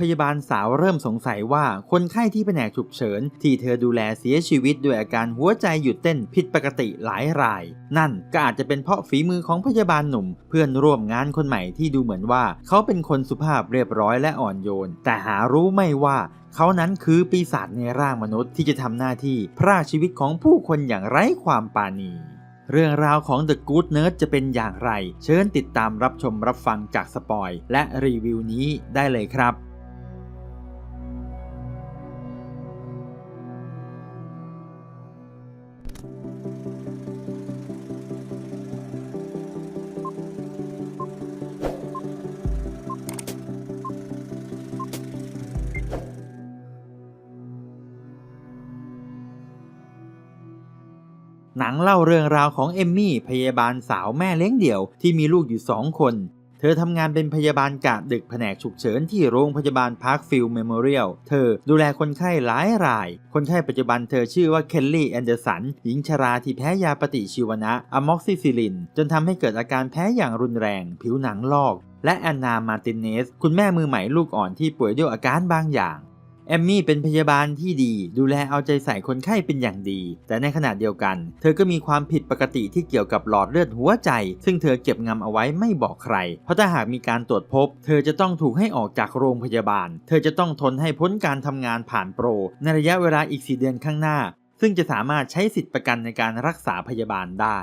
พยาบาลสาวเริ่มสงสัยว่าคนไข้ที่แผนกฉุกเฉิน ที่เธอดูแลเสียชีวิตด้วยอาการหัวใจหยุดเต้นผิดปกติหลายราย นั่นก็อาจจะเป็นเพราะฝีมือของพยาบาลหนุ่ม เพื่อนร่วมงานคนใหม่ที่ดูเหมือนว่า เขาเป็นคนสุภาพเรียบร้อยและอ่อนโยน แต่หารู้ไม่ว่าเขานั้นคือปีศาจในร่างมนุษย์ที่จะทำหน้าที่พรากชีวิตของผู้คนอย่างไร้ความปราณีเรื่องราวของ The Good Nerd จะเป็นอย่างไร เชิญติดตามรับชมรับฟังจากสปอยและรีวิวนี้ได้เลยครับ หนังเล่าเรื่องราวของเอมมี่พยาบาลสาวแม่เลี้ยงเดี่ยวที่มีลูกอยู่สองคน เธอทำงานเป็นพยาบาลกะดึกแผนกฉุกเฉินที่โรงพยาบาลพาร์คฟิลด์เมมโมเรียล เธอดูแลคนไข้หลายราย คนไข้ปัจจุบันเธอชื่อว่าเคลลี่แอนเดอร์สัน หญิงชราที่แพ้ยาปฏิชีวนะอะม็อกซิซิลิน จนทำให้เกิดอาการแพ้อย่างรุนแรง ผิวหนังลอก และแอนนา มาร์ตินเนส คุณแม่มือใหม่ลูกอ่อนที่ป่วยด้วยอาการบางอย่าง แอมมี่เป็นพยาบาลที่ดี ดูแลเอาใจใส่คนไข้เป็นอย่างดี แต่ในขณะเดียวกัน เธอก็มีความผิดปกติที่เกี่ยวกับหลอดเลือดหัวใจ ซึ่งเธอเก็บงำเอาไว้ไม่บอกใคร เพราะถ้าหากมีการตรวจพบ เธอจะต้องถูกให้ออกจากโรงพยาบาล เธอจะต้องทนให้พ้นการทำงานผ่านโปร ในระยะเวลาอีก 4 เดือนข้างหน้า ซึ่งจะสามารถใช้สิทธิประกันในการรักษาพยาบาลได้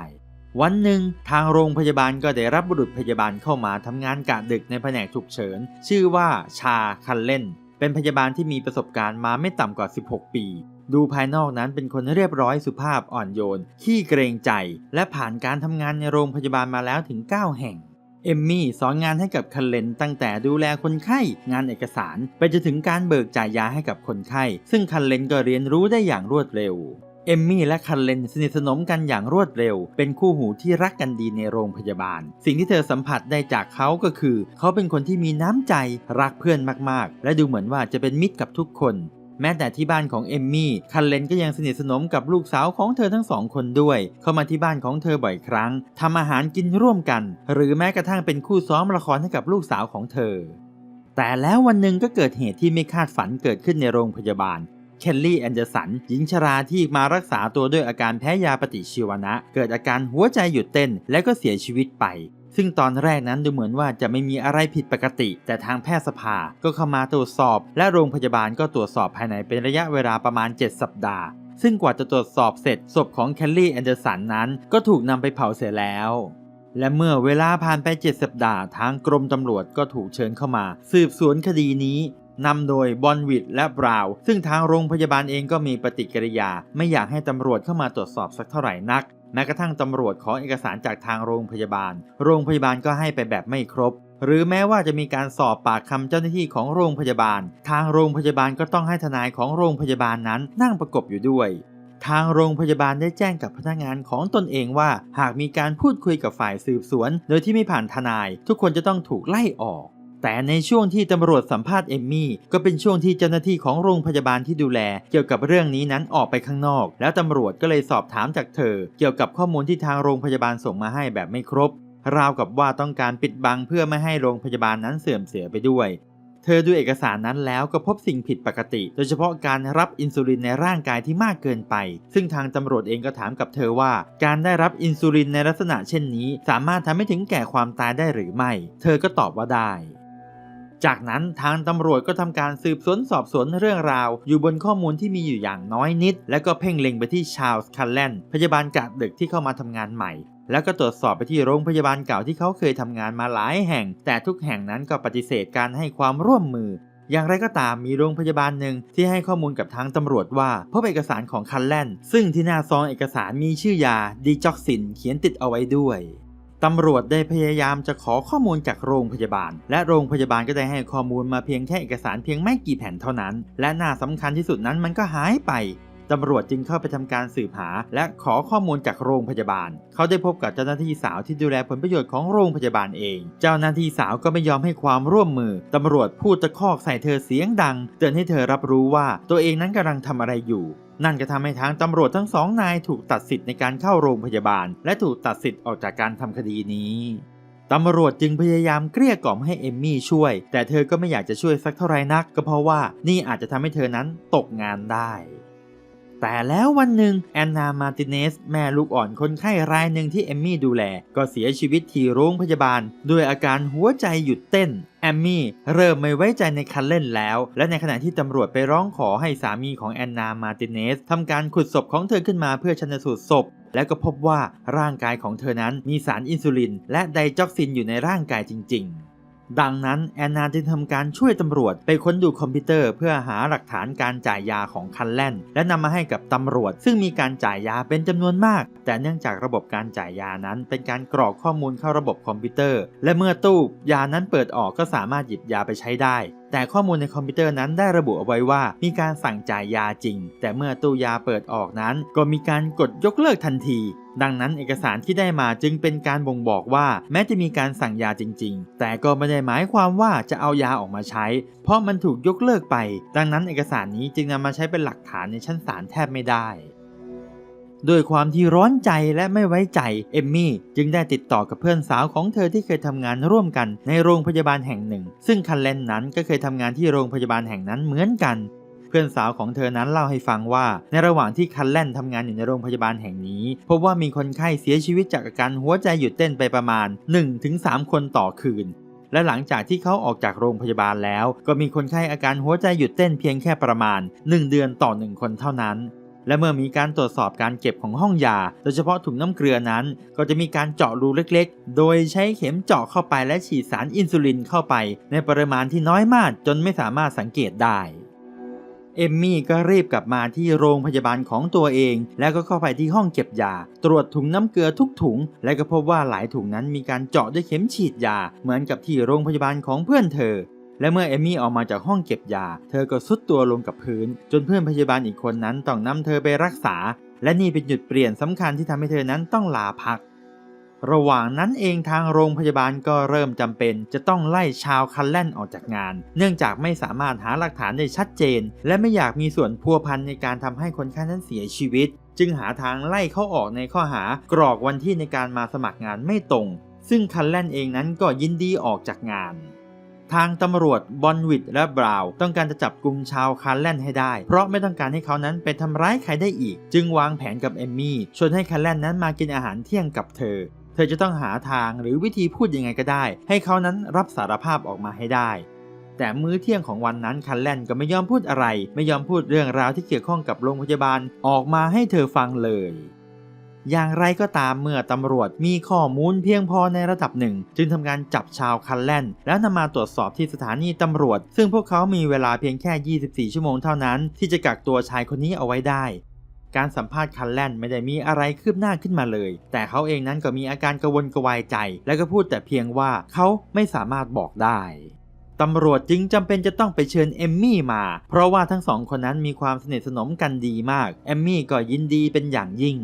วันหนึ่งทางโรงพยาบาลก็ได้รับบุรุษพยาบาลเข้ามาทำงานกะดึกในแผนกฉุกเฉิน ชื่อว่าชาคันเล่น เป็นพยาบาลที่มีประสบการณ์มาไม่ต่ำกว่า 16 ปี ดูภายนอกนั้นเป็นคนเรียบร้อยสุภาพอ่อนโยน ขี้เกรงใจ และผ่านการทำงานในโรงพยาบาลมาแล้วถึง 9 แห่ง เอมมี่สอนงานให้กับคันเลนตั้งแต่ดูแลคนไข้ งานเอกสาร ไปจนถึงการเบิกจ่ายยาให้กับคนไข้ ซึ่งคันเลนก็เรียนรู้ได้อย่างรวดเร็ว เอมมี่และคันเลนสนิทสนมกันอย่างรวดเร็ว เป็นคู่หูที่รักกันดีในโรงพยาบาล สิ่งที่เธอสัมผัสได้จากเขาก็คือ เขาเป็นคนที่มีน้ำใจรักเพื่อนมากๆ และดูเหมือนว่าจะเป็นมิตรกับทุกคนแม้แต่ที่บ้านของเอมมี่ คันเลนก็ยังสนิทสนมกับลูกสาวของเธอทั้งสองคนด้วย เข้ามาที่บ้านของเธอบ่อยครั้ง ทำอาหารกินร่วมกัน หรือแม้กระทั่งเป็นคู่ซ้อมละครให้กับลูกสาวของเธอ แต่แล้ววันหนึ่งก็เกิดเหตุที่ไม่คาดฝันเกิดขึ้นในโรงพยาบาล เคลลี่แอนเดอร์สันหญิงชราที่มารักษาตัวด้วยอาการแพ้ยาปฏิชีวนะ เกิดอาการหัวใจหยุดเต้นและก็เสียชีวิตไป ซึ่งตอนแรกนั้นดูเหมือนว่าจะไม่มีอะไรผิดปกติ แต่ทางแพทยสภาก็เข้ามาตรวจสอบ และโรงพยาบาลก็ตรวจสอบภายในเป็นระยะเวลาประมาณ 7 สัปดาห์ ซึ่งกว่าจะตรวจสอบเสร็จศพของเคลลี่แอนเดอร์สันนั้น ก็ถูกนำไปเผาเสียแล้วและเมื่อเวลาผ่านไป 7 สัปดาห์ ทางกรมตำรวจก็ถูกเชิญเข้ามา สืบสวนคดีนี้ นำโดยบอนวิดและบราว์ซึ่งทางโรงพยาบาลเองก็มีปฏิกิริยา ไม่อยากให้ตำรวจเข้ามาตรวจสอบสักเท่าไหร่นัก แม้กระทั่งตำรวจขอเอกสารจากทางโรงพยาบาล โรงพยาบาลก็ให้ไปแบบไม่ครบ หรือแม้ว่าจะมีการสอบปากคำเจ้าหน้าที่ของโรงพยาบาล ทางโรงพยาบาลก็ต้องให้ทนายของโรงพยาบาลนั้นนั่งประกบอยู่ด้วยทางโรงพยาบาลได้แจ้งกับพนักงานของตนเองว่า หากมีการพูดคุยกับฝ่ายสืบสวน โดยที่ไม่ผ่านทนาย ทุกคนจะต้องถูกไล่ออก แต่ในช่วงที่ตำรวจสัมภาษณ์เอมมี่ก็เป็นช่วงที่เจ้าหน้าที่ของโรงพยาบาลที่ดูแล เกี่ยวกับเรื่องนี้นั้นออกไปข้างนอก แล้วตำรวจก็เลยสอบถามจากเธอ เกี่ยวกับข้อมูลที่ทางโรงพยาบาลส่งมาให้แบบไม่ครบ ราวกับว่าต้องการปิดบังเพื่อไม่ให้โรงพยาบาลนั้นเสื่อมเสียไปด้วย เธอดูเอกสารนั้นแล้วก็พบสิ่งผิดปกติ โดยเฉพาะการรับอินซูลินในร่างกายที่มากเกินไป ซึ่งทางตำรวจเองก็ถามกับเธอว่า การได้รับอินซูลินในลักษณะเช่นนี้ สามารถทำให้ถึงแก่ความตายได้หรือไม่ เธอก็ตอบว่าได้ จากนั้นทางตำรวจก็ทำการสืบสวนสอบสวนเรื่องราว อยู่บนข้อมูลที่มีอยู่อย่างน้อยนิด และก็เพ่งเล็งไปที่ชาลส์คันแลนพยาบาลกะดึกที่เข้ามาทำงานใหม่ แล้วก็ตรวจสอบไปที่โรงพยาบาลเก่าที่เขาเคยทำงานมาหลายแห่ง แต่ทุกแห่งนั้นก็ปฏิเสธการให้ความร่วมมืออย่างไรก็ตามมีโรงพยาบาลหนึ่งที่ให้ข้อมูลกับทางตำรวจว่าพบเอกสารของคันแลนซึ่งที่หน้าซองเอกสารมีชื่อยาดีจ็อกซินเขียนติดเอาไว้ด้วย ตำรวจได้พยายามจะขอข้อมูลจากโรงพยาบาล และโรงพยาบาลก็ได้ให้ข้อมูลมาเพียงแค่เอกสารเพียงไม่กี่แผ่นเท่านั้น และน่าสำคัญที่สุดนั้นมันก็หายไป ตำรวจจึงเข้าไปทำการสืบหา และขอข้อมูลจากโรงพยาบาล เขาได้พบกับเจ้าหน้าที่สาวที่ดูแลผลประโยชน์ของโรงพยาบาลเอง เจ้าหน้าที่สาวก็ไม่ยอมให้ความร่วมมือ ตำรวจพูดตะคอกใส่เธอเสียงดัง เตือนให้เธอรับรู้ว่าตัวเองนั้นกำลังทำอะไรอยู่นั่นก็ทำให้ทางตำรวจทั้งสองนายถูกตัดสิทธิ์ในการเข้าโรงพยาบาล และถูกตัดสิทธิ์ออกจากการทำคดีนี้ตำรวจจึงพยายามเกลี้ยกล่อมให้เอมมี่ช่วย แต่เธอก็ไม่อยากจะช่วยสักเท่าไรนัก ก็เพราะว่านี่อาจจะทำให้เธอนั้นตกงานได้ แต่แล้ววันหนึ่งแอนนามาติเนสแม่ลูกอ่อนคนไข้รายหนึ่งที่เอมมี่ดูแล ก็เสียชีวิตที่โรงพยาบาล ด้วยอาการหัวใจหยุดเต้นแอมมี่เริ่มไม่ไว้ใจในคันเล่นแล้ว และในขณะที่ตำรวจไปร้องขอให้สามีของแอนนามาติเนสทำการขุดศพของเธอขึ้นมาเพื่อชันสูตรศพ และก็พบว่าร่างกายของเธอนั้นมีสารอินซูลิน และไดจ็อกซินอยู่ในร่างกายจริง ๆ ดังนั้นแอนนาจึงทำการช่วยตำรวจไปค้นดูคอมพิวเตอร์เพื่อหาหลักฐานการจ่ายยาของคันแลนและนำมาให้กับตำรวจ ซึ่งมีการจ่ายยาเป็นจำนวนมาก แต่เนื่องจากระบบการจ่ายยานั้นเป็นการกรอกข้อมูลเข้าระบบคอมพิวเตอร์ และเมื่อตู้ยานั้นเปิดออกก็สามารถหยิบยาไปใช้ได้ แต่ข้อมูลในคอมพิวเตอร์นั้นได้ระบุเอาไว้ว่า มีการสั่งจ่ายยาจริง แต่เมื่อตู้ยาเปิดออกนั้น ก็มีการกดยกเลิกทันที ดังนั้นเอกสารที่ได้มาจึงเป็นการบ่งบอกว่า แม้จะมีการสั่งยาจริง ๆ แต่ก็ไม่ได้หมายความว่าจะเอายาออกมาใช้ เพราะมันถูกยกเลิกไป ดังนั้นเอกสารนี้จึงนำมาใช้เป็นหลักฐานในชั้นศาลแทบไม่ได้ ด้วยความที่ร้อนใจและไม่ไว้ใจเอมมี่จึงได้ติดต่อกับเพื่อนสาวของเธอที่เคยทำงานร่วมกันในโรงพยาบาลแห่งหนึ่ง ซึ่งคันเลนนั้นก็เคยทำงานที่โรงพยาบาลแห่งนั้นเหมือนกันเพื่อนสาวของเธอนั้นเล่าให้ฟังว่า ในระหว่างที่คันแลนทำงานอยู่ในโรงพยาบาลแห่งนี้ พบว่ามีคนไข้เสียชีวิตจากอาการหัวใจหยุดเต้นไปประมาณ 1-3 คนต่อคืน และหลังจากที่เขาออกจากโรงพยาบาลแล้ว ก็มีคนไข้อาการหัวใจหยุดเต้นเพียงแค่ประมาณ 1 เดือนต่อ 1 คนเท่านั้น และเมื่อมีการตรวจสอบการเก็บของห้องยา โดยเฉพาะถุงน้ำเกลือนั้น ก็จะมีการเจาะรูเล็กๆ โดยใช้เข็มเจาะเข้าไปและฉีดสารอินซูลินเข้าไป ในปริมาณที่น้อยมากจนไม่สามารถสังเกตได้เอมมี่ก็รีบกลับมาที่โรงพยาบาลของตัวเอง แล้วก็เข้าไปที่ห้องเก็บยา ตรวจถุงน้ำเกลือทุกถุง และก็พบว่าหลายถุงนั้นมีการเจาะด้วยเข็มฉีดยา เหมือนกับที่โรงพยาบาลของเพื่อนเธอ และเมื่อเอมี่ออกมาจากห้องเก็บยา เธอก็ซุดตัวลงกับพื้น จนเพื่อนพยาบาลอีกคนนั้นต้องนำเธอไปรักษา และนี่เป็นจุดเปลี่ยนสำคัญที่ทำให้เธอนั้นต้องลาพัก ระหว่างนั้นเองทางโรงพยาบาลก็เริ่มจำเป็น จะต้องไล่ชาวคันแลนออกจากงาน เนื่องจากไม่สามารถหาหลักฐานได้ชัดเจน และไม่อยากมีส่วนพัวพันในการทำให้คนไข้นั้นเสียชีวิต จึงหาทางไล่เขาออกในข้อหากรอกวันที่ในการมาสมัครงานไม่ตรง ซึ่งคันแลนเองนั้นก็ยินดีออกจากงาน ทางตำรวจบอนวิดและบราว์ต้องการจะจับกลุ่มชาวคันแลนให้ได้ เพราะไม่ต้องการให้เขานั้นไปทำร้ายใครได้อีก จึงวางแผนกับเอมมี่ชวนให้คันแลนนั้นมากินอาหารเที่ยงกับเธอ เธอจะต้องหาทางหรือวิธีพูดยังไงก็ได้ ให้เขานั้นรับสารภาพออกมาให้ได้ แต่มื้อเที่ยงของวันนั้นคันแลนก็ไม่ยอมพูดอะไร ไม่ยอมพูดเรื่องราวที่เกี่ยวข้องกับโรงพยาบาลออกมาให้เธอฟังเลย อย่างไรก็ตามเมื่อตำรวจมีข้อมูลเพียงพอในระดับหนึ่ง จึงทำการจับชาวคันแลนแล้วนำมาตรวจสอบที่สถานีตำรวจ ซึ่งพวกเขามีเวลาเพียงแค่ 24 ชั่วโมงเท่านั้นที่จะกักตัวชายคนนี้เอาไว้ได้การสัมภาษณ์คันแลนไม่ได้มีอะไรคืบหน้าขึ้นมาเลย แต่เขาเองนั้นก็มีอาการกระวนกระวายใจ และก็พูดแต่เพียงว่าเขาไม่สามารถบอกได้ตำรวจจึงจำเป็นจะต้องไปเชิญเอมมี่มา เพราะว่าทั้งสองคนนั้นมีความสนิทสนมกันดีมาก เอมมี่ก็ยินดีเป็นอย่างยิ่ง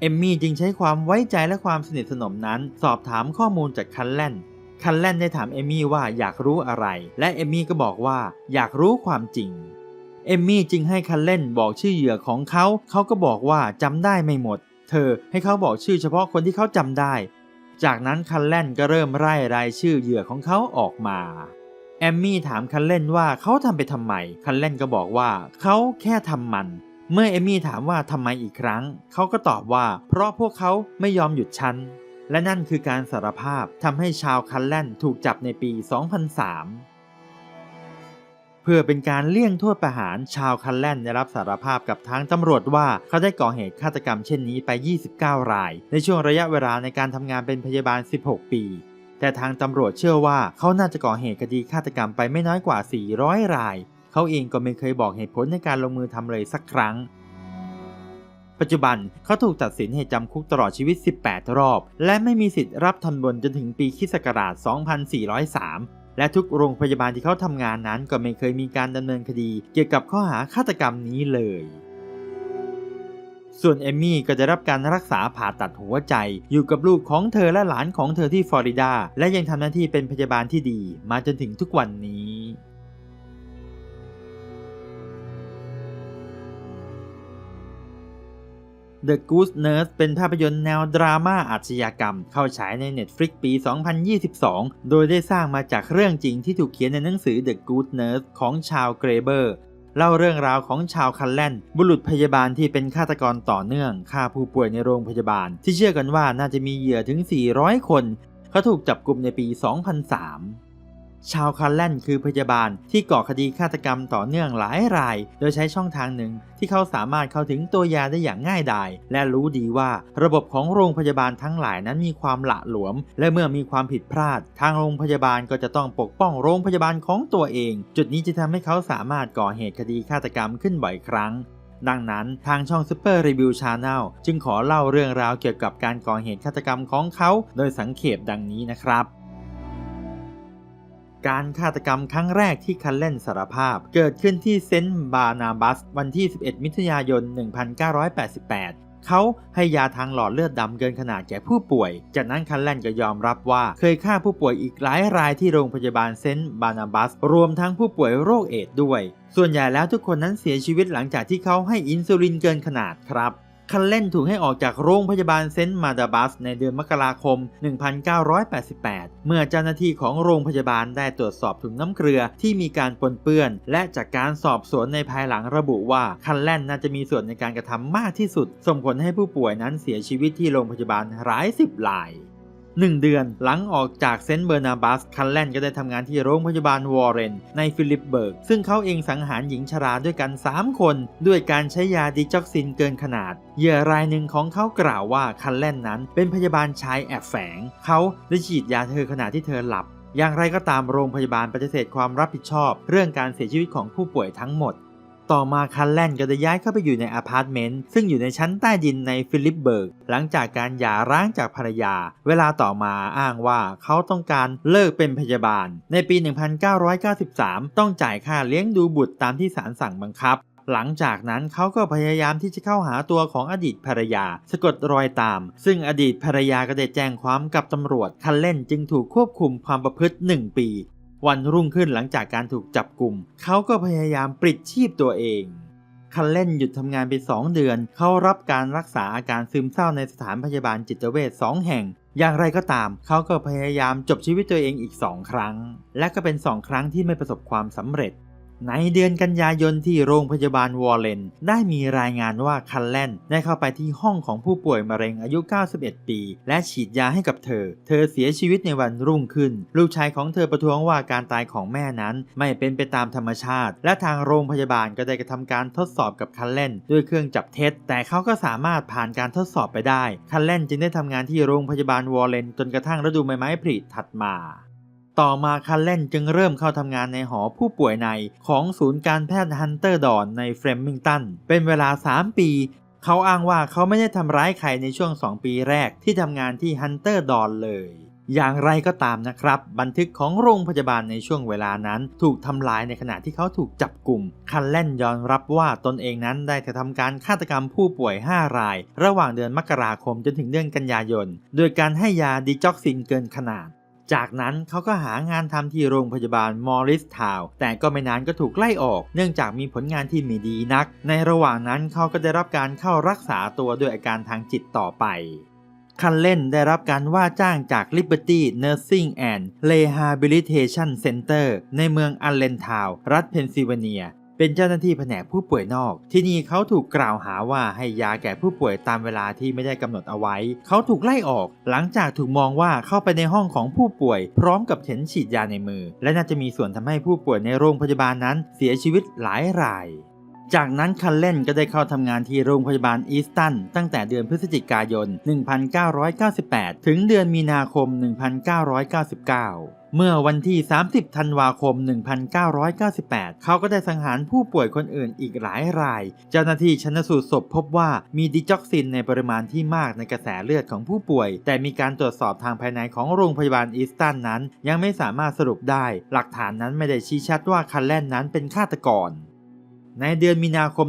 เอมมี่จึงใช้ความไว้ใจและความสนิทสนมนั้น สอบถามข้อมูลจากคันแลนคันแลนได้ถามเอมมี่ว่าอยากรู้อะไร และเอมมี่ก็บอกว่าอยากรู้ความจริง เอมมี่จึงให้คันเล่นบอกชื่อเหยื่อของเขา เขาก็บอกว่าจำได้ไม่หมด เธอให้เขาบอกชื่อเฉพาะคนที่เขาจำได้ จากนั้นคันเล่นก็เริ่มไล่รายชื่อเหยื่อของเขาออกมาแอมมี่ถามคันเล่นว่าเขาทำไปทำไม คันเล่นก็บอกว่าเขาแค่ทำมัน เมื่อเอมี่ถามว่าทำไมอีกครั้ง เขาก็ตอบว่า เพราะพวกเขาไม่ยอมหยุดฉัน และนั่นคือการสารภาพทำให้ชาวคันแลนถูกจับในปี 2003เพื่อเป็นการเลี่ยงโทษประหารชาวคันแลนได้รับสารภาพกับทางตำรวจว่าเขาได้ก่อเหตุฆาตกรรมเช่นนี้ไป 29 ราย ในช่วงระยะเวลาในการทำงานเป็นพยาบาล 16 ปี แต่ทางตำรวจเชื่อว่าเขาน่าจะก่อเหตุคดีฆาตกรรมไปไม่น้อยกว่า 400 ราย เขาเองก็ไม่เคยบอกเหตุผลในการลงมือทำเลยสักครั้ง ปัจจุบันเขาถูกตัดสินให้จำคุกตลอดชีวิต 18 รอบ และไม่มีสิทธิ์รับทันบนจนถึงปีคิศักราช 2403 และทุกโรงพยาบาลที่เขาทำงานนั้นก็ไม่เคยมีการดำเนินคดี เกี่ยวกับข้อหาฆาตกรรมนี้เลยส่วนเอมมี่ก็จะรับการรักษาผ่าตัดหัวใจ อยู่กับลูกของเธอและหลานของเธอที่ฟลอริดา และยังทำหน้าที่เป็นพยาบาลที่ดี มาจนถึงทุกวันนี้ The Goose Nurse เป็นภาพยนตร์แนวดราม่าอาชญากรรม เข้าฉายใน Netflix ปี 2022 โดยได้สร้างมาจากเรื่องจริงที่ถูกเขียนในหนังสือ The Good Nurse ของชาวเกรเบอร์ เล่าเรื่องราวของชาวคันแลนบุรุษพยาบาลที่เป็นฆาตกรต่อเนื่องฆ่าผู้ป่วยในโรงพยาบาล ที่เชื่อกันว่าน่าจะมีเหยื่อถึง 400 คน เขาถูกจับกลุ่มในปี 2003 ชาวคันแลนคือพยาบาลที่ก่อคดีฆาตกรรมต่อเนื่องหลายราย โดยใช้ช่องทางหนึ่งที่เขาสามารถเข้าถึงตัวยาได้อย่างง่ายดาย และรู้ดีว่าระบบของโรงพยาบาลทั้งหลายนั้นมีความหละหลวม และเมื่อมีความผิดพลาด ทางโรงพยาบาลก็จะต้องปกป้องโรงพยาบาลของตัวเอง จุดนี้จะทำให้เขาสามารถก่อเหตุคดีฆาตกรรมขึ้นบ่อยครั้งดังนั้นทางช่อง Super Review Channel จึงขอเล่าเรื่องราวเกี่ยวกับการก่อเหตุฆาตกรรมของเขา โดยสังเขปดังนี้นะครับ การฆาตกรรมครั้งแรกที่คันเล่นสารภาพ เกิดขึ้นที่เซนต์บานาบัส วันที่ 11 มิถุนายน 1988เขาให้ยาทางหลอดเลือดดำเกินขนาดแก่ผู้ป่วย จากนั้นคันแลนก็ยอมรับว่า เคยฆ่าผู้ป่วยอีกหลายรายที่โรงพยาบาลเซนต์บานาบัส รวมทั้งผู้ป่วยโรคเอดส์ด้วย ส่วนใหญ่แล้วทุกคนนั้นเสียชีวิตหลังจากที่เขาให้อินซูลินเกินขนาดครับ คันเล่นถูกให้ออกจากโรงพยาบาลเซนต์มาดาบัสในเดือนมกราคม 1988 เมื่อเจ้าหน้าที่ของโรงพยาบาลได้ตรวจสอบถุงน้ำเกลือที่มีการปนเปื้อน และจากการสอบสวนในภายหลังระบุว่าคันแล่นน่าจะมีส่วนในการกระทำมากที่สุด ส่งผลให้ผู้ป่วยนั้นเสียชีวิตที่โรงพยาบาลหลายสิบราย หนึ่งเดือนหลังออกจากเซนต์เบอร์นาบัส คันแลนก็ได้ทำงานที่โรงพยาบาลวอร์เรน ในฟิลิปเบิร์ก ซึ่งเขาเองสังหารหญิงชราด้วยกัน 3 คน ด้วยการใช้ยาดิจ็อกซินเกินขนาด เหยื่อรายหนึ่งของเขากล่าวว่าคันแลนนั้นเป็นพยาบาลชายแอบแฝง เขาได้ฉีดยาเธอขณะที่เธอหลับ อย่างไรก็ตามโรงพยาบาลปฏิเสธความรับผิดชอบ เรื่องการเสียชีวิตของผู้ป่วยทั้งหมด ต่อมาคันแลนก็ได้ย้ายเข้าไปอยู่ในอพาร์ตเมนต์ซึ่งอยู่ในชั้นใต้ดินในฟิลิปเบิร์ก หลังจากการหย่าร้างจากภรรยา เวลาต่อมาอ้างว่าเขาต้องการเลิกเป็นพยาบาล ในปี 1993 ต้องจ่ายค่าเลี้ยงดูบุตรตามที่ศาลสั่งบังคับหลังจากนั้นเขาก็พยายามที่จะเข้าหาตัวของอดีตภรรยา สะกดรอยตาม ซึ่งอดีตภรรยาก็ได้แจ้งความกับตำรวจ คันเล่นจึงถูกควบคุมความประพฤติ 1 ปี วันรุ่งขึ้นหลังจากการถูกจับกลุ่ม เขาก็พยายามปลิดชีพตัวเอง คันเล่นหยุดทำงานไป 2 เดือน เขารับการรักษาอาการซึมเศร้าในสถานพยาบาลจิตเวช2แห่ง อย่างไรก็ตาม เขาก็พยายามจบชีวิตตัวเองอีก2ครั้ง และก็เป็น2ครั้งที่ไม่ประสบความสำเร็จ ในเดือนกันยายนที่โรงพยาบาลวอร์เรนได้มีรายงานว่าคันแลนได้เข้าไปที่ห้องของผู้ป่วยมะเร็งอายุ 91 ปี และฉีดยาให้กับเธอ เธอเสียชีวิตในวันรุ่งขึ้น ลูกชายของเธอประท้วงว่าการตายของแม่นั้นไม่เป็นไปตามธรรมชาติ และทางโรงพยาบาลก็ได้กระทำการทดสอบกับคันแลนด้วยเครื่องจับเท็จ แต่เขาก็สามารถผ่านการทดสอบไปได้ คันแลนจึงได้ทำงานที่โรงพยาบาลวอร์เรนจนกระทั่งฤดูใบไม้ผลิถัดมา ต่อมาคันเล่นจึงเริ่มเข้าทำงานในหอผู้ป่วยในของศูนย์การแพทย์ฮันเตอร์ดอนในเฟรมมิงตัน เป็นเวลา 3 ปี เขาอ้างว่าเขาไม่ได้ทำร้ายใครในช่วง 2 ปีแรกที่ทำงานที่ฮันเตอร์ดอนเลย อย่างไรก็ตามนะครับ บันทึกของโรงพยาบาลในช่วงเวลานั้นถูกทำลายในขณะที่เขาถูกจับกลุ่ม คันเล่นยอมรับว่าตนเองนั้นได้กระทำการฆาตกรรมผู้ป่วย 5 ราย ระหว่างเดือนมกราคมจนถึงเดือนกันยายน โดยการให้ยาดิจ็อกซินเกินขนาด จากนั้นเขาก็หางานทำที่โรงพยาบาลมอริสทาว์แต่ก็ไม่นานก็ถูกไล่ออก เนื่องจากมีผลงานที่ไม่ดีนัก ในระหว่างนั้นเขาก็ได้รับการเข้ารักษาตัวด้วยอาการทางจิตต่อไปคันเล่นได้รับการว่าจ้างจาก Liberty Nursing and Rehabilitation Center ในเมืองอัลเลนทาว์รัฐเพนซิลเวเนีย เป็นเจ้าหน้าที่แผนกผู้ป่วยนอก ที่นี่เขาถูกกล่าวหาว่าให้ยาแก่ผู้ป่วยตามเวลาที่ไม่ได้กำหนดเอาไว้ เขาถูกไล่ออก หลังจากถูกมองว่าเข้าไปในห้องของผู้ป่วย พร้อมกับเข็นฉีดยาในมือ และน่าจะมีส่วนทำให้ผู้ป่วยในโรงพยาบาลนั้น เสียชีวิตหลายรายจากนั้นคันเล่นก็ได้เข้าทำงานที่โรงพยาบาลอีสตันตั้งแต่เดือนพฤศจิกายน 1998 ถึงเดือนมีนาคม 1999 เมื่อวันที่ 30 ธันวาคม 1998 เขาก็ได้สังหารผู้ป่วยคนอื่นอีกหลายราย เจ้าหน้าที่ชันสูตรศพพบว่ามีดิจ็อกซินในปริมาณที่มากในกระแสเลือดของผู้ป่วย แต่มีการตรวจสอบทางภายในของโรงพยาบาลอีสตันนั้น ยังไม่สามารถสรุปได้ หลักฐานนั้นไม่ได้ชี้ชัดว่าคันแล่นนั้นเป็นฆาตกรในเดือนมีนาคม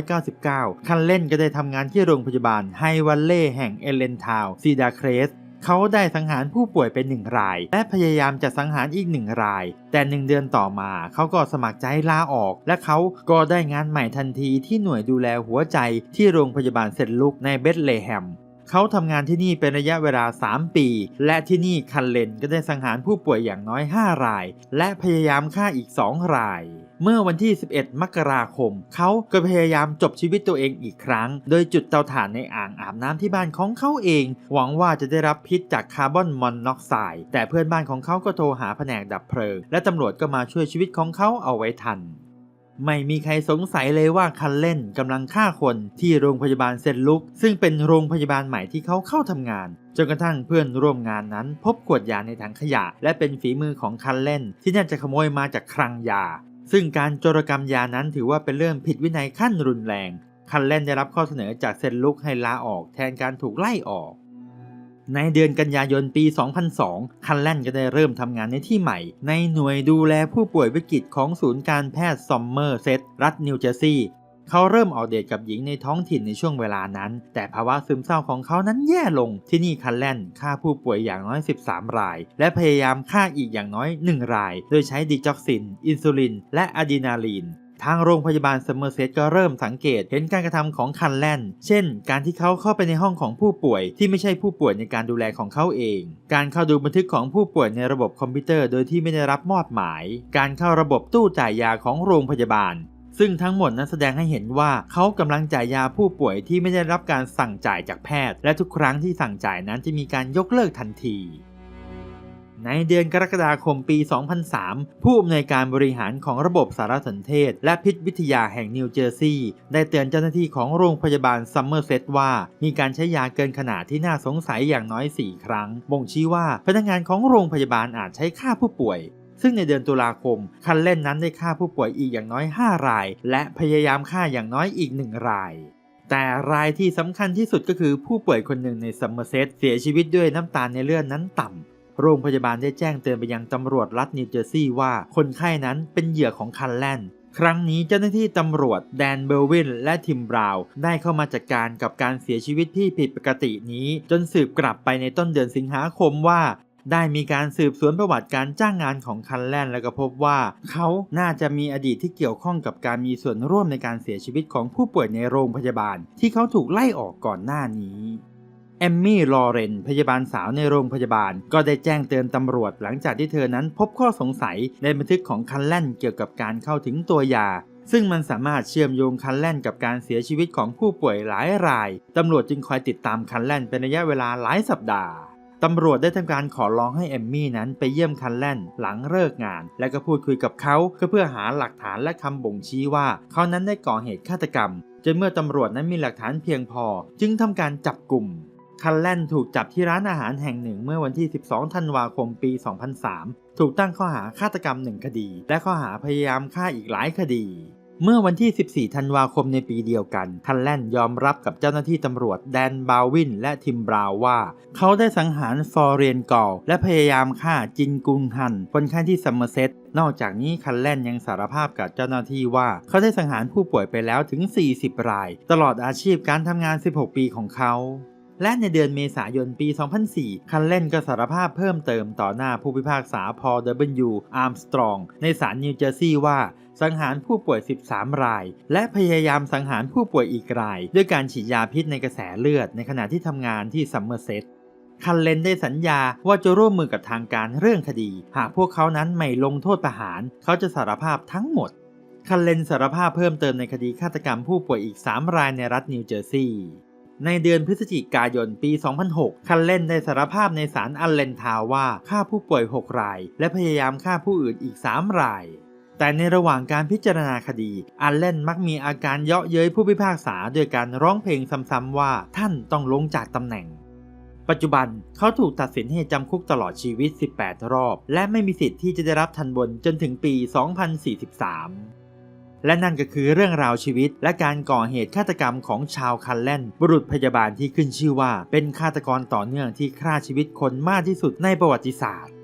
1999 คันเล่นก็ได้ทำงานที่โรงพยาบาลไฮวัลเล่แห่งเอเลนทาวซีดาเครส เขาได้สังหารผู้ป่วยเป็นหนึ่งราย และพยายามจะสังหารอีกหนึ่งราย แต่หนึ่งเดือนต่อมาเขาก็สมัครใจลาออก และเขาก็ได้งานใหม่ทันทีที่หน่วยดูแลหัวใจที่โรงพยาบาลเซนต์ลุกในเบธเลแฮม เขาทำงานที่นี่เป็นระยะเวลา 3 ปี และที่นี่คันเลนก็ได้สังหารผู้ป่วยอย่างน้อย 5 ราย และพยายามฆ่าอีก 2 ราย เมื่อวันที่ 11 มกราคม เขาก็พยายามจบชีวิตตัวเองอีกครั้ง โดยจุดเตาถ่านในอ่างอาบน้ำที่บ้านของเขาเอง หวังว่าจะได้รับพิษจากคาร์บอนมอนอกไซด์แต่เพื่อนบ้านของเขาก็โทรหาแผนกดับเพลิง และตำรวจก็มาช่วยชีวิตของเขาเอาไว้ทัน ไม่มีใครสงสัยเลยว่าคันเล่นกำลังฆ่าคนที่โรงพยาบาลเซนลุก ซึ่งเป็นโรงพยาบาลใหม่ที่เขาเข้าทำงาน จนกระทั่งเพื่อนร่วมงานนั้น พบขวดยาในถังขยะ และเป็นฝีมือของคันเล่น ที่น่าจะขโมยมาจากคลังยา ซึ่งการโจรกรรมยานั้นถือว่าเป็นเรื่องผิดวินัยขั้นรุนแรง คันเล่นได้รับข้อเสนอจากเซนลุกให้ลาออกแทนการถูกไล่ออก ในเดือนกันยายนปี 2002 คันแลนก็ได้เริ่มทำงานในที่ใหม่ ในหน่วยดูแลผู้ป่วยวิกฤตของศูนย์การแพทย์ซอมเมอร์เซตรัฐนิวเจอร์ซีย์เขาเริ่มออกเดทกับหญิงในท้องถิ่นในช่วงเวลานั้น แต่ภาวะซึมเศร้าของเขานั้นแย่ลง ที่นี่คันแลนฆ่าผู้ป่วยอย่างน้อย 13 ราย และพยายามฆ่าอีกอย่างน้อย 1 ราย โดยใช้ดิจ็อกซิน อินซูลิน และอะดรีนาลีน ทางโรงพยาบาลเซมเมอร์เซตก็เริ่มสังเกตเห็นการกระทำของคันแลนเช่น การที่เขาเข้าไปในห้องของผู้ป่วย ที่ไม่ใช่ผู้ป่วยในการดูแลของเขาเอง การเข้าดูบันทึกของผู้ป่วยในระบบคอมพิวเตอร์ โดยที่ไม่ได้รับมอบหมาย การเข้าระบบตู้จ่ายยาของโรงพยาบาล ซึ่งทั้งหมดนั้นแสดงให้เห็นว่าเขากำลังจ่ายยาผู้ป่วยที่ไม่ได้รับการสั่งจ่ายจากแพทย์ และทุกครั้งที่สั่งจ่ายนั้นจะมีการยกเลิกทันที ในเดือนกรกฎาคมปี 2003 ผู้อำนวยการบริหารของระบบสารสนเทศ และพิษวิทยาแห่งนิวเจอร์ซีย์ได้เตือนเจ้าหน้าที่ของโรงพยาบาลซัมเมอร์เซตว่า มีการใช้ยาเกินขนาดที่น่าสงสัยอย่างน้อย 4 ครั้ง บ่งชี้ว่าพนักงานของโรงพยาบาลอาจใช้ฆ่าผู้ป่วยซึ่งในเดือนตุลาคม คันเล่นนั้นได้ฆ่าผู้ป่วยอีกอย่างน้อย 5 ราย และพยายามฆ่าอย่างน้อยอีก 1 ราย แต่รายที่สำคัญที่สุดก็คือผู้ป่วยคนหนึ่งในซัมเมอร์เซตเสียชีวิตด้วยน้ำตาลในเลือดนั้นต่ำ โรงพยาบาลได้แจ้งเตือนไปยังตำรวจรัฐนิวเจอร์ซีย์ว่าคนไข้นั้นเป็นเหยื่อของคันแลนครั้งนี้เจ้าหน้าที่ตำรวจแดนเบลวินและทิมบราวน์ได้เข้ามาจัดการกับการเสียชีวิตที่ผิดปกตินี้ จนสืบกลับไปในต้นเดือนสิงหาคมว่า ได้มีการสืบสวนประวัติการจ้างงานของคันแลนแล้วก็พบว่า เขาน่าจะมีอดีตที่เกี่ยวข้องกับการมีส่วนร่วมในการเสียชีวิตของผู้ป่วยในโรงพยาบาล ที่เขาถูกไล่ออกก่อนหน้านี้ แอมมี่ ลอเรน พยาบาลสาวในโรงพยาบาล ก็ได้แจ้งเตือนตำรวจหลังจากที่เธอนั้นพบข้อสงสัยในบันทึกของคันแลนเกี่ยวกับการเข้าถึงตัวยา ซึ่งมันสามารถเชื่อมโยงคันแลนกับการเสียชีวิตของผู้ป่วยหลายราย ตำรวจจึงคอยติดตามคันแลนเป็นระยะเวลาหลายสัปดาห์ตำรวจได้ทำการขอร้องให้เอมมี่นั้นไปเยี่ยมคันแลนหลังเลิกงาน และก็พูดคุยกับเขาก็เพื่อหาหลักฐานและคำบ่งชี้ว่า เขานั้นได้ก่อเหตุฆาตกรรมจนเมื่อตำรวจนั้นมีหลักฐานเพียงพอ จึงทำการจับกลุ่ม คันแลนถูกจับที่ร้านอาหารแห่งหนึ่งเมื่อวันที่ 12 ธันวาคม ปี 2003 ถูกตั้งข้อหาฆาตกรรมหนึ่งคดี และข้อหาพยายามฆ่าอีกหลายคดี เมื่อวันที่ 14 ธันวาคมในปีเดียวกัน คันแลนยอมรับกับเจ้าหน้าที่ตำรวจแดนบาวินและทิมบราวว่า เขาได้สังหารฟอร์เรียนกอลและพยายามฆ่าจินกุงฮันคนไข้ที่ซัมเมอร์เซตนอกจากนี้คันแลนยังสารภาพกับเจ้าหน้าที่ว่า เขาได้สังหารผู้ป่วยไปแล้วถึง 40 ราย ตลอดอาชีพการทำงาน 16 ปีของเขา และในเดือนเมษายนปี 2004 คันเล่นก็สารภาพเพิ่มเติมต่อหน้าผู้พิพากษาพอล W. อาร์มสตรอง ในศาลนิวเจอร์ซีย์ว่าสังหารผู้ป่วย 13 ราย และพยายามสังหารผู้ป่วยอีกราย ด้วยการฉีดยาพิษในกระแสเลือดในขณะที่ทำงานที่ซัมเมอร์เซตคันเลนได้สัญญาว่าจะร่วมมือกับทางการเรื่องคดี หากพวกเขานั้นไม่ลงโทษประหาร เขาจะสารภาพทั้งหมด คันเลนสารภาพเพิ่มเติมในคดีฆาตกรรมผู้ป่วยอีก 3 รายในรัฐนิวเจอร์ซีย์ ในเดือนพฤศจิกายนปี 2006 คันเล่นได้สารภาพในศาลอัลเลนทาว่าฆ่าผู้ป่วย 6 ราย และพยายามฆ่าผู้อื่นอีก 3 ราย แต่ในระหว่างการพิจารณาคดี อัลเลนมักมีอาการเยาะเย้ยผู้พิพากษาโดยการร้องเพลงซ้ำๆว่าท่านต้องลงจากตำแหน่ง ปัจจุบันเขาถูกตัดสินให้จำคุกตลอดชีวิต 18 รอบ และไม่มีสิทธิ์ที่จะได้รับทันบนจนถึงปี 2043 และนั่นก็คือเรื่องราวชีวิต และการก่อเหตุฆาตกรรมของชาวคันแลนบุรุษพยาบาลที่ขึ้นชื่อว่า เป็นฆาตกรต่อเนื่องที่ฆ่าชีวิตคนมากที่สุดในประวัติศาสตร์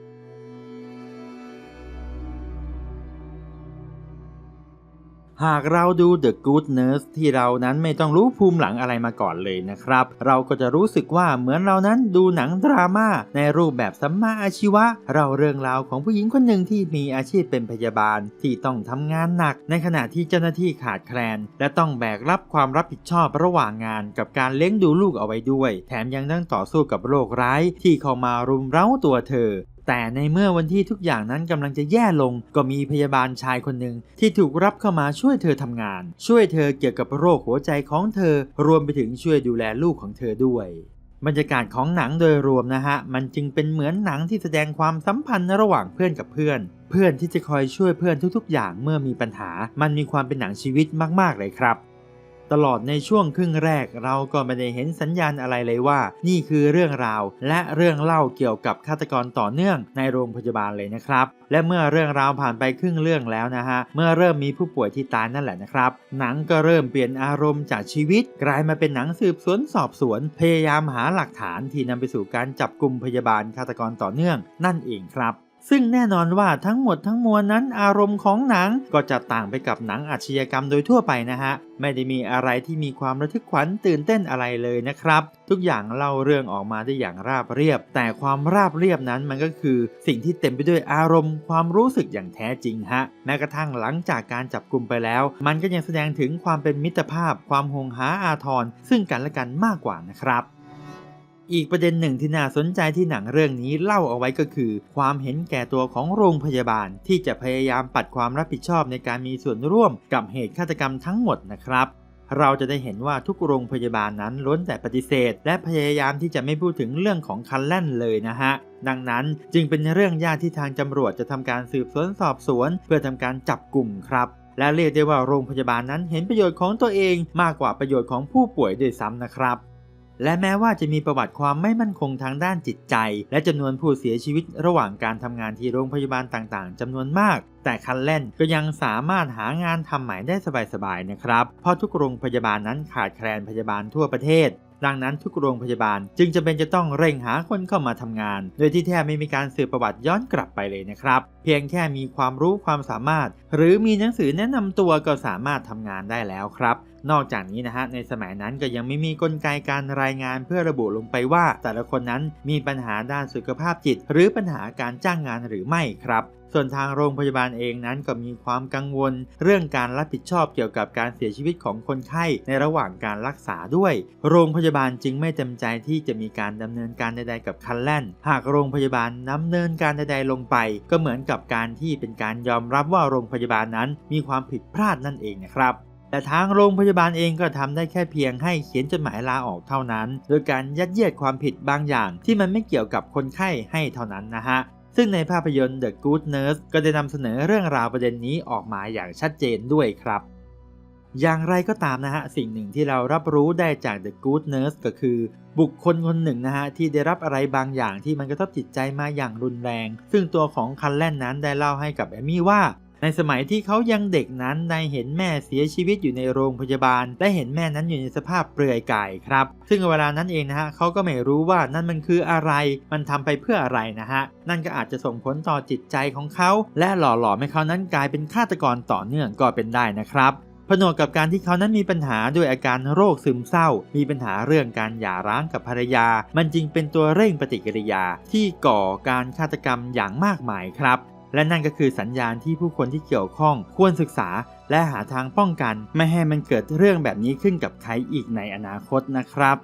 หากเราดู The Good Nurse ที่เรานั้นไม่ต้องรู้ภูมิหลังอะไรมาก่อนเลยนะครับ เราก็จะรู้สึกว่าเหมือนเรานั้นดูหนังดราม่าในรูปแบบสัมมาอาชีวะ เราเรื่องราวของผู้หญิงคนหนึ่งที่มีอาชีพเป็นพยาบาลที่ต้องทำงานหนัก ในขณะที่เจ้าหน้าที่ขาดแคลน และต้องแบกรับความรับผิดชอบระหว่างงานกับการเลี้ยงดูลูกเอาไว้ด้วย แถมยังต้องต่อสู้กับโรคร้ายที่เข้ามารุมเร้าตัวเธอ แต่ในเมื่อวันที่ทุกอย่างนั้นกำลังจะแย่ลงก็มีพยาบาลชายคนหนึ่งที่ถูกรับเข้ามาช่วยเธอทำงาน ช่วยเธอเกี่ยวกับโรคหัวใจของเธอ รวมไปถึงช่วยดูแลลูกของเธอด้วย บรรยากาศของหนังโดยรวมนะฮะ มันจึงเป็นเหมือนหนังที่แสดงความสัมพันธ์ระหว่างเพื่อนกับเพื่อน เพื่อนที่จะคอยช่วยเพื่อนทุกๆ อย่างเมื่อมีปัญหา มันมีความเป็นหนังชีวิตมากๆเลยครับ ตลอดในช่วงครึ่งแรก เราก็ไม่ได้เห็นสัญญาณอะไรเลยว่า นี่คือเรื่องราว และเรื่องเล่าเกี่ยวกับฆาตกรต่อเนื่องในโรงพยาบาลเลยนะครับ และเมื่อเรื่องราวผ่านไปครึ่งเรื่องแล้วนะฮะเมื่อเริ่มมีผู้ป่วยที่ตายนั่นแหละนะครับ หนังก็เริ่มเปลี่ยนอารมณ์จากชีวิต กลายมาเป็นหนังสืบสวนสอบสวน พยายามหาหลักฐานที่นำไปสู่การจับกลุ่มพยาบาลฆาตกรต่อเนื่อง นั่นเองครับ ซึ่งแน่นอนว่าทั้งหมดทั้งมวลนั้นอารมณ์ของหนังก็จะต่างไปกับหนังอาชญากรรมโดยทั่วไปนะฮะ ไม่ได้มีอะไรที่มีความระทึกขวัญตื่นเต้นอะไรเลยนะครับ ทุกอย่างเล่าเรื่องออกมาได้อย่างราบเรียบ แต่ความราบเรียบนั้นมันก็คือสิ่งที่เต็มไปด้วยอารมณ์ความรู้สึกอย่างแท้จริงฮะแม้กระทั่งหลังจากการจับกลุ่มไปแล้ว มันก็ยังแสดงถึงความเป็นมิตรภาพ ความหงหาอาทรซึ่งกันและกันมากกว่านะครับ อีกประเด็นหนึ่งที่น่าสนใจที่หนังเรื่องนี้เล่าเอาไว้ก็คือ ความเห็นแก่ตัวของโรงพยาบาล ที่จะพยายามปัดความรับผิดชอบในการมีส่วนร่วมกับเหตุฆาตกรรมทั้งหมดนะครับเราจะได้เห็นว่าทุกโรงพยาบาลนั้นล้วนแต่ปฏิเสธ และพยายามที่จะไม่พูดถึงเรื่องของคันแล่นเลยนะฮะ ดังนั้นจึงเป็นเรื่องยากที่ทางตำรวจจะทำการสืบสวนสอบสวน เพื่อทำการจับกลุ่มครับ และเรียกได้ว่าโรงพยาบาลนั้นเห็นประโยชน์ของตัวเองมากกว่าประโยชน์ของผู้ป่วยด้วยซ้ำนะครับ และแม้ว่าจะมีประวัติความไม่มั่นคงทางด้านจิตใจ และจำนวนผู้เสียชีวิตระหว่างการทำงานที่โรงพยาบาลต่างๆจำนวนมาก แต่คันเล่นก็ยังสามารถหางานทำใหม่ได้สบายๆนะครับ เพราะทุกโรงพยาบาลนั้นขาดแคลนพยาบาลทั่วประเทศ ดังนั้นทุกโรงพยาบาล จึงจำเป็นจะต้องเร่งหาคนเข้ามาทำงาน โดยที่แทบไม่มีการสืบประวัติย้อนกลับไปเลยนะครับ เพียงแค่มีความรู้ความสามารถ หรือมีหนังสือแนะนำตัวก็สามารถทำงานได้แล้วครับนอกจากนี้นะฮะในสมัยนั้นก็ยังไม่มีกลไกการรายงานเพื่อระบุลงไปว่า แต่ละคนนั้นมีปัญหาด้านสุขภาพจิต หรือปัญหาการจ้างงานหรือไม่ครับ ส่วนทางโรงพยาบาลเองนั้นก็มีความกังวล เรื่องการรับผิดชอบเกี่ยวกับการเสียชีวิตของคนไข้ในระหว่างการรักษาด้วย โรงพยาบาลจึงไม่เต็มใจที่จะมีการดำเนินการใดๆกับคันแล่นหากโรงพยาบาลดำเนินการใดๆลงไป ก็เหมือนกับการที่เป็นการยอมรับว่าโรงพยาบาลนั้นมีความผิดพลาดนั่นเองนะครับแต่ทางโรงพยาบาลเองก็ทำได้แค่เพียงให้เขียนจดหมายลาออกเท่านั้น โดยการยัดเยียดความผิดบางอย่างที่มันไม่เกี่ยวกับคนไข้ให้เท่านั้นนะฮะ ซึ่งในภาพยนตร์ The Good Nurse ก็ได้นำเสนอเรื่องราวประเด็นนี้ออกมาอย่างชัดเจนด้วยครับ อย่างไรก็ตามนะฮะ สิ่งหนึ่งที่เรารับรู้ได้จาก The Good Nurse ก็คือ บุคคลคนหนึ่งนะฮะ ที่ได้รับอะไรบางอย่างที่มันกระทบจิตใจมาอย่างรุนแรง ซึ่งตัวของคันแลนนั้นได้เล่าให้กับแอมมี่ว่า ในสมัยที่เขายังเด็กนั้นได้เห็นแม่เสียชีวิตอยู่ในโรงพยาบาลได้เห็นแม่นั้นอยู่ในสภาพเปลือยกายครับ ซึ่งเวลานั้นเองนะฮะเขาก็ไม่รู้ว่านั่นมันคืออะไร มันทำไปเพื่ออะไรนะฮะ นั่นก็อาจจะส่งผลต่อจิตใจของเขา และหล่อหลอมให้เขานั้นกลายเป็นฆาตกรต่อเนื่องก็เป็นได้นะครับผนวกกับการที่เขานั้นมีปัญหาด้วยอาการโรคซึมเศร้า มีปัญหาเรื่องการหย่าร้างกับภรรยา มันจึงเป็นตัวเร่งปฏิกิริยาที่ก่อการฆาตกรรมอย่างมากมายครับ และนั่นก็คือสัญญาณที่ผู้คนที่เกี่ยวข้องควรศึกษา และหาทางป้องกัน ไม่ให้มันเกิดเรื่องแบบนี้ขึ้นกับใครอีกในอนาคตนะครับ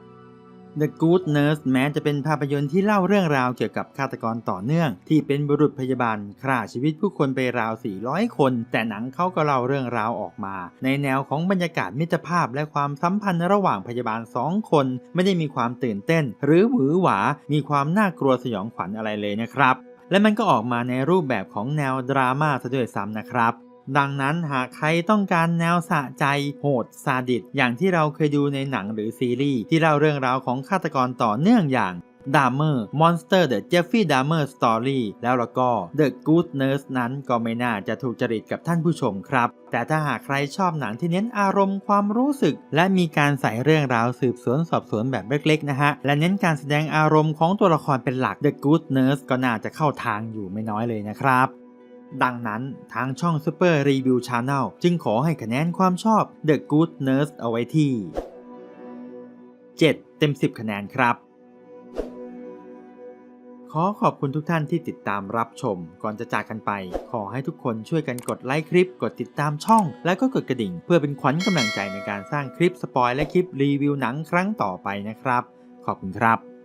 The Good Nurse แม้จะเป็นภาพยนตร์ที่เล่าเรื่องราวเกี่ยวกับฆาตกรต่อเนื่อง ที่เป็นบุรุษพยาบาลฆ่าชีวิตผู้คนไปราว 400 คน แต่หนังเขาก็เล่าเรื่องราวออกมา ในแนวของบรรยากาศมิตรภาพและความสัมพันธ์ระหว่างพยาบาล 2 คน ไม่ได้มีความตื่นเต้น หรือหวือหวา มีความน่ากลัวสยองขวัญอะไรเลยนะครับ และมันก็ออกมาในรูปแบบของแนวดราม่าซะด้วยซ้ำนะครับ ดังนั้นหากใครต้องการแนวสะใจโหดซาดิสอย่างที่เราเคยดูในหนังหรือซีรีส์ที่เล่าเรื่องราวของฆาตกรต่อเนื่องอย่าง d a m e r Monster The Jeffrey Dahmer Story แล้วแล้วก็ The Good Nurse นั้นก็ไม่น่าจะถูกจริตกับท่านผู้ชมครับ แต่ถ้าหากใครชอบหนังที่เน้นอารมณ์ความรู้สึก และมีการใส่เรื่องราวสืบสวนสอบสวนแบบเล็กๆนะฮะ และเน้นการแสดงอารมณ์ของตัวละครเป็นหลัก The Good Nurse ก็น่าจะเข้าทางอยู่ไม่น้อยเลยนะครับดังนั้นทางช่อง Super Review Channel จึงขอให้คะแนนความชอบ The Good Nurse เอาไว้ที่ 7 เต็ม 10 คะแนนครับ ขอขอบคุณทุกท่านที่ติดตามรับชม ก่อนจะจากกันไป ขอให้ทุกคนช่วยกันกดไลค์คลิป กดติดตามช่อง และก็กดกระดิ่ง เพื่อเป็นขวัญกำลังใจในการสร้างคลิปสปอยและคลิปรีวิวหนังครั้งต่อไปนะครับ ขอบคุณครับ